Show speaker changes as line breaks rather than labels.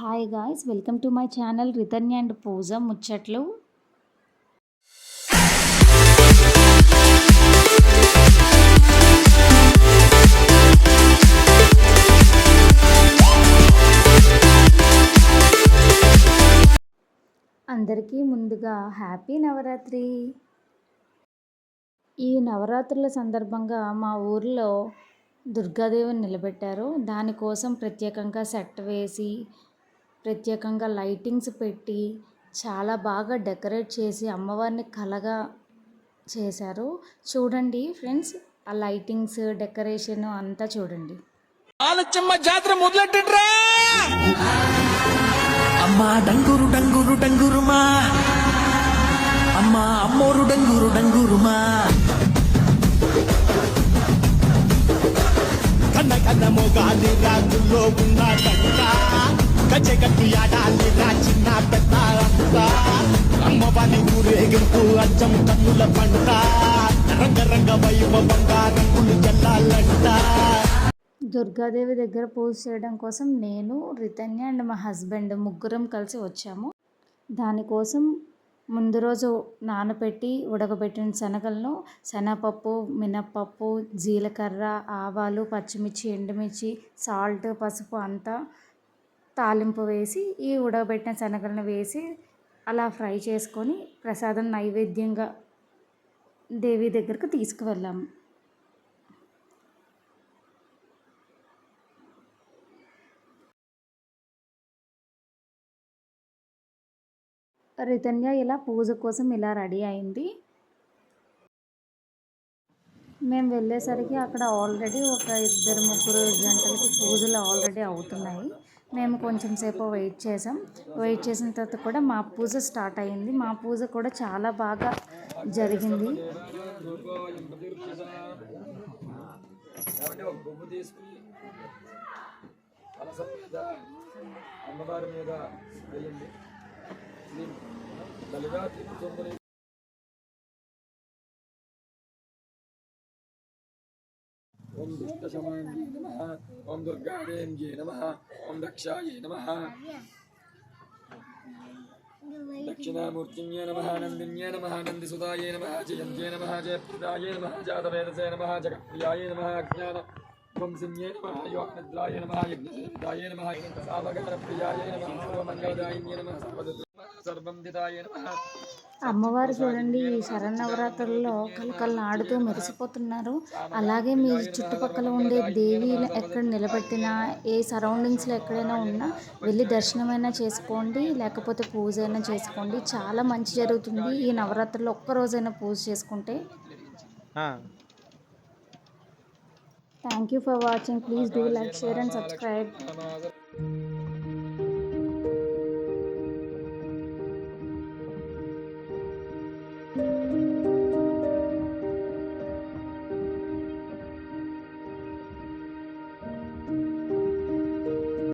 Hi guys welcome to my channel Ritanya and Pooja ముచ్చట్లు. అందరికీ ముందుగా హ్యాపీ నవరాత్రి. ఈ నవరాత్రుల సందర్భంగా మా ఊర్లో దుర్గాదేవిని నిలబెట్టారు. దానికోసం ప్రత్యేకంగా సెట్ వేసి ప్రత్యేకంగా లైటింగ్స్ పెట్టి చాలా బాగా డెకరేట్ చేసి అమ్మవారిని కలగా చేశారు. చూడండి ఫ్రెండ్స్ ఆ లైటింగ్స్ డెకరేషన్ అంతా చూడండి.
ఆలచ్చమ్మ జాతర మొదలెట్టండ్రా!
అమ్మా డంగురు డంగురు డంగురుమా. అమ్మా అమ్మోరు డంగురు డంగురుమా.
కన్న కన్న మొగాలి రాజుల్లో ఉన్న కంట గజగట్టు ఆడాలి రా చిన్న పెద్ద అమ్మవారి ఊరేగింపు అచ్చం కన్నుల పంట రంగరంగ వైభవంగా రంగులు జల్లాలంట
దుర్గాదేవి దగ్గర పూజ చేయడం కోసం నేను రితన్య అండ్ మా హస్బెండ్ ముగ్గురం కలిసి వచ్చాము. దానికోసం ముందు రోజు నానబెట్టి ఉడకబెట్టిన శనగలను శనగపప్పు మినప్పప్పు జీలకర్ర ఆవాలు పచ్చిమిర్చి ఎండుమిర్చి సాల్ట్ పసుపు అంతా తాలింపు వేసి ఈ ఉడకబెట్టిన శనగలను వేసి అలా ఫ్రై చేసుకొని ప్రసాదం నైవేద్యంగా దేవి దగ్గరకు తీసుకువెళ్ళాము. రితన్య ఇలా పూజ కోసం ఇలా రెడీ అయింది. మేము వెళ్ళేసరికి అక్కడ ఆల్రెడీ ఒక ఇద్దరు ముగ్గురు గంటలకి పూజలు ఆల్రెడీ అవుతున్నాయి. మేము కొంచెం సేపు వెయిట్ చేసాం. వెయిట్ చేసిన తర్వాత కూడా మా పూజ స్టార్ట్ అయింది మా పూజ కూడా చాలా బాగా జరిగింది.
మీద అమ్మవారి మీద ఓం దుష్టశమాన్యే నమ. ఓం దుర్గాదేవ్యే నమ. ఓం దక్షాయే నమ. దక్షిణామూర్తిన్యే నమ. నందిన్యే నమ. నందిసుతాయే నమ. జయంత్యే నమ. జయప్రదాయే నమ. జాతవేదసే నమ. జగప్రియాయే నమ. జ్ఞాన వంశిన్యే నమ. యోగనిద్రాయ నమ. యజ్ఞసిద్ధాయ నమ. సావగానప్రియాయ నమ. సర్వమంగళదాయిన్యే నమ. సర్వదుద్ర సర్వం దిదాయ నమ
అమ్మవారు చూడండి ఈ శరన్నవరాత్రుల్లో కలకల్లా ఆడుతూ మెరిసిపోతున్నారు. అలాగే మీ చుట్టుపక్కల ఉండే దేవి ఎక్కడ నిలబెట్టినా ఏ సరౌండింగ్స్లో ఎక్కడైనా ఉన్నా వెళ్ళి దర్శనమైనా చేసుకోండి లేకపోతే పూజ అయినా చేసుకోండి. చాలా మంచి జరుగుతుంది. ఈ నవరాత్రుల్లో ఒక్క రోజైనా పూజ చేసుకుంటే. Thank you for watching please do like share and subscribe